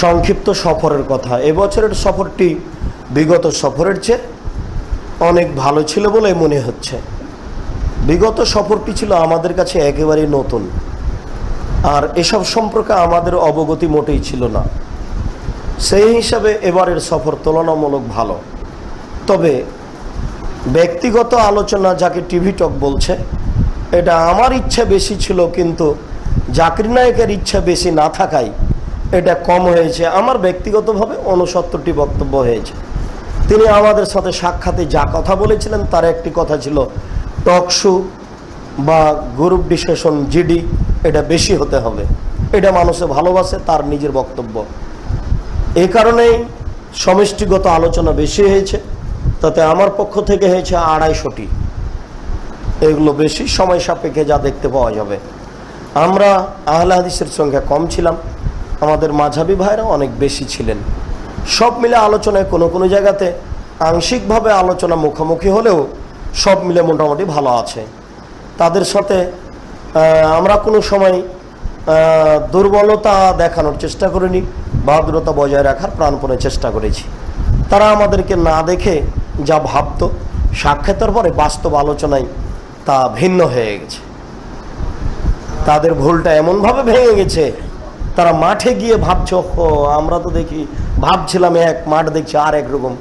সংক্ষিপ্ত সফরের কথা। এবছরের সফরটি বিগত সফরের চেয়ে অনেক ভালো ছিল বলে মনে হচ্ছে। বিগত সফরটি ছিল আমাদের কাছে একেবারেই নতুন। আর এসব সম্পর্কে আমাদের অবগতি মোটেই ছিল না। সেই হিসাবে এবারের সফর তুলনামূলক ভালো। তবে ব্যক্তিগত আলোচনা যাকে টিভি টক বলছে, এটা আমার ইচ্ছা বেশি ছিল, কিন্তু জাকির নায়কের ইচ্ছা বেশি না থাকায় এটা কম হয়েছে। আমার ব্যক্তিগতভাবে উনসত্তরটি বক্তব্য হয়েছে। তিনি আমাদের সাথে সাক্ষাতে যা কথা বলেছিলেন তার একটি কথা ছিল, টক শো বা গ্রুপ ডিসকাশন জিডি, এটা বেশি হতে হবে। এটা মানুষে ভালোবাসে, তার নিজের বক্তব্য। এই কারণেই সমষ্টিগত আলোচনা বেশি হয়েছে, তাতে আমার পক্ষ থেকে হয়েছে আড়াইশোটি। এগুলো বেশি সময় সাপেক্ষে যা দেখতে পাওয়া যাবে। আমরা আহলে হাদিসের সংখ্যা কম ছিলাম আমাদের মাঝাবি ভাইরা অনেক বেশি ছিলেন। সব মিলে আলোচনায় কোনো কোনো জায়গাতে আংশিকভাবে আলোচনা মুখোমুখি হলেও সব মিলে মোটামুটি ভালো আছে। তাদের সাথে আমরা কোনো সময় দুর্বলতা দেখানোর চেষ্টা করিনি বাহাদুরতা বজায় রাখার প্রাণপণে চেষ্টা করেছি। তারা আমাদেরকে না দেখে যা ভাবতো, সাক্ষাতের পরে বাস্তব আলোচনায় তা ভিন্ন হয়ে গেছে। তাদের ভুলটা এমনভাবে ভেঙে গেছে তারা মাঠে গিয়ে ভাবছে ও আমরা তো দেখি, ভাবছিলাম এক মাঠ দেখছি আর এক রকম।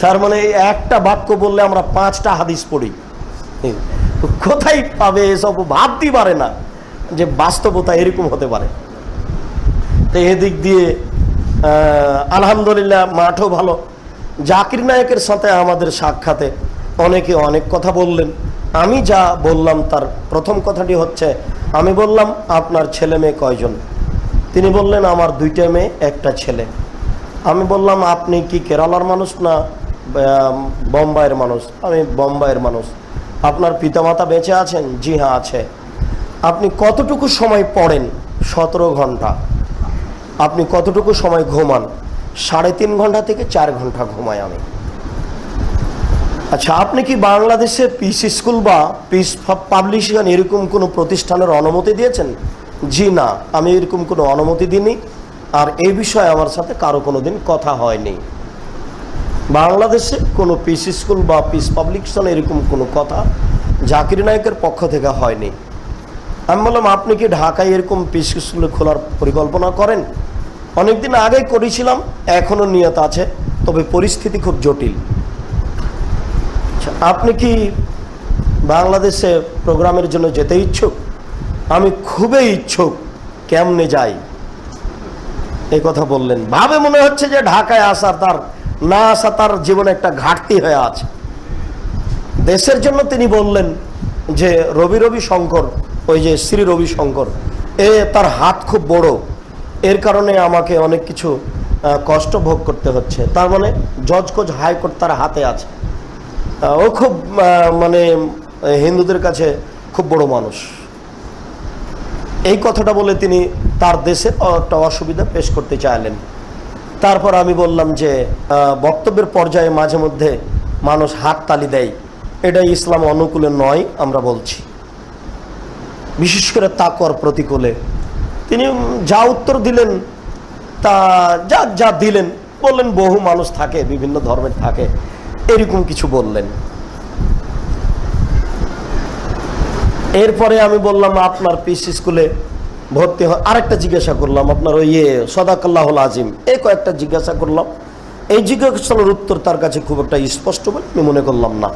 তার মানে একটা বাক্য বললে আমরা পাঁচটা হাদিস পড়ি। কোথায় পাবে এসব ভাবতেই পারে না যে বাস্তবতা এরকম হতে পারে। তো এদিক দিয়ে আলহামদুলিল্লাহ মাঠও ভালো। জাকির নায়কের সাথে আমাদের সাক্ষাতে অনেকে অনেক কথা বললেন। আমি যা বললাম তার প্রথম কথাটি হচ্ছে, আমি বললাম, আপনার ছেলে মেয়ে কয়জন? তিনি বললেন, আমার দুইটা মেয়ে, একটা ছেলে। আমি বললাম, আপনি কি কেরালার মানুষ না বোম্বাইয়ের মানুষ? আমি বোম্বাইয়ের মানুষ। আপনার পিতামাতা বেঁচে আছেন? জি হ্যাঁ আছে। আপনি কতটুকু সময় পড়েন? সতেরো ঘণ্টা। আপনি কতটুকু সময় ঘুমান? সাড়ে তিন ঘণ্টা থেকে চার ঘণ্টা ঘুমাই আমি। আচ্ছা আপনি কি বাংলাদেশে পিস স্কুল বা পিস পাবলিশন এরকম কোনো প্রতিষ্ঠানের অনুমতি দিয়েছেন? জি না, আমি এরকম কোনো অনুমতি দিইনি। আর এই বিষয়ে আমার সাথে কারও কোনো দিন কথা হয়নি। বাংলাদেশে কোনো পিস স্কুল বা পিস পাবলিকেশন এরকম কোনো কথা জাকির নায়কের পক্ষ থেকে হয়নি। আমি বললাম, আপনি কি ঢাকায় এরকম পিস স্কুল খোলার পরিকল্পনা করেন? অনেকদিন আগে করেছিলাম এখনও নিয়ত আছে, তবে পরিস্থিতি খুব জটিল। আচ্ছা, আপনি কি বাংলাদেশে প্রোগ্রামের জন্য যেতে ইচ্ছুক? আমি খুবই ইচ্ছুক কেমনে যাই। এই কথা বললেন। ভাবে মনে হচ্ছে যে ঢাকায় আসা তার না আসা তার জীবনে একটা ঘাটতি হয়ে আছে। দেশের জন্য তিনি বললেন যে রবি রবি শঙ্কর ওই যে শ্রী রবি শঙ্কর এ তার হাত খুব বড়। এর কারণে আমাকে অনেক কিছু কষ্ট ভোগ করতে হচ্ছে। তার মানে জজ কোচ হাইকোর্ট তার হাতে আছে। ও খুব মানে হিন্দুদের কাছে খুব বড় মানুষ। এই কথাটা বলে তিনি তার দেশে একটা অসুবিধা পেশ করতে চাইলেন। তারপর আমি বললাম যে বক্তব্যের পর্যায়ে মাঝে মধ্যে মানুষ হাত তালি দেয়। এটা ইসলাম অনুকূলে নয়, আমরা বলছি। বিশেষ করে তাকর প্রতিকূলে। তিনি যা উত্তর দিলেন, তা, যা যা দিলেন, বললেন বহু মানুষ থাকে, বিভিন্ন ধর্মের থাকে। এরকম কিছু বললেন। এরপরে আমি বললাম, আপনার পিস স্কুলে ভর্তি হয়। আরেকটা জিজ্ঞাসা করলাম, আপনার ওই ইয়ে আজিম। এই কয়েকটা জিজ্ঞাসা করলাম। এই জিজ্ঞাসার উত্তর তার কাছে খুব একটা স্পষ্ট বলে আমি মনে করলাম না।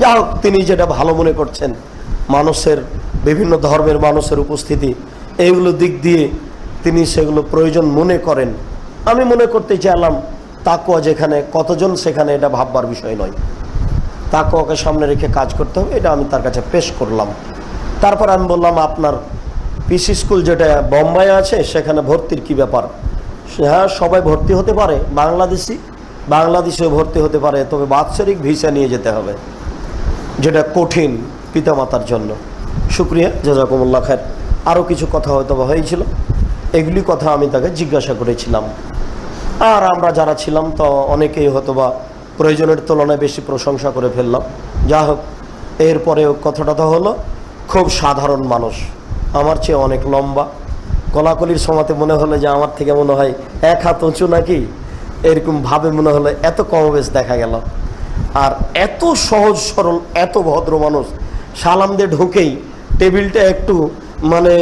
যা হোক, তিনি যেটা ভালো মনে করছেন, মানুষের বিভিন্ন ধর্মের মানুষের উপস্থিতি, এইগুলো দিক দিয়ে তিনি সেগুলো প্রয়োজন মনে করেন। আমি মনে করতে চাইলাম তাকুয়া যেখানে, কতজন সেখানে এটা ভাববার বিষয় নয়। তাকুয়াকে সামনে রেখে কাজ করতে হবে, এটা আমি তার কাছে পেশ করলাম। তারপর আমি বললাম, আপনার পিসি স্কুল যেটা বোম্বাই আছে, সেখানে ভর্তির কি ব্যাপার? হ্যাঁ সবাই ভর্তি হতে পারে, বাংলাদেশি, বাংলাদেশেও ভর্তি হতে পারে, তবে বাৎসরিক ভিসা নিয়ে যেতে হবে, যেটা কঠিন পিতামাতার জন্য। শুক্রিয়া, জাজাকুমুল্লাহ খায়ের। আরও কিছু কথা হয়তো হয়েছিল, এগুলি কথা আমি তাকে জিজ্ঞাসা করেছিলাম। আর আমরা যারা ছিলাম তো অনেকেই হয়তো বা প্রয়োজনের তুলনায় বেশি প্রশংসা করে ফেললাম। যা হোক, এরপরেও কথাটা তো হলো, খুব সাধারণ মানুষ। আমার চেয়ে অনেক লম্বা। কলাকলির সময়তে মনে হলো যে আমার থেকে মনে হয় এক হাত উঁচু নাকি? এরকম ভাবে মনে হলো এত কমবেশ দেখা গেল। আর এত সহজ সরল, এত ভদ্র মানুষ, সালাম দিয়ে ঢুকেই টেবিলটা একটু মানে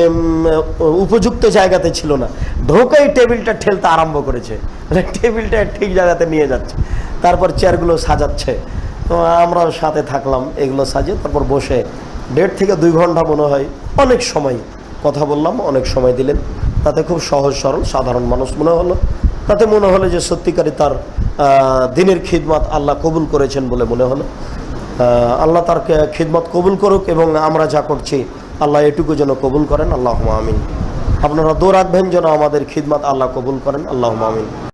উপযুক্ত জায়গাতে ছিল না। ঢোকেই টেবিলটা ঠেলতে আরম্ভ করেছে। মানে টেবিলটা ঠিক জায়গাতে নিয়ে যাচ্ছে। তারপর চেয়ারগুলো সাজাচ্ছে। তো আমরাও সাথে থাকলাম, এগুলো সাজিয়ে তারপর বসে দেড় থেকে দুই ঘণ্টা মনে হয় অনেক সময় কথা বললাম, অনেক সময় দিলেন। তাতে খুব সহজ সরল, সাধারণ মানুষ মনে হলো। তাতে মনে হলো যে সত্যিকারই তার দিনের খিদমাত আল্লাহ কবুল করেছেন বলে মনে হলো। আল্লাহ তার খিদমত কবুল করুক এবং আমরা যা করছি আল্লাহ এটুকু যেন কবুল করেন আল্লাহ আমিন। আপনারা দৌড় রাখবেন যেন আমাদের খিদমাত আল্লাহ কবুল করেন আল্লাহ আমিন।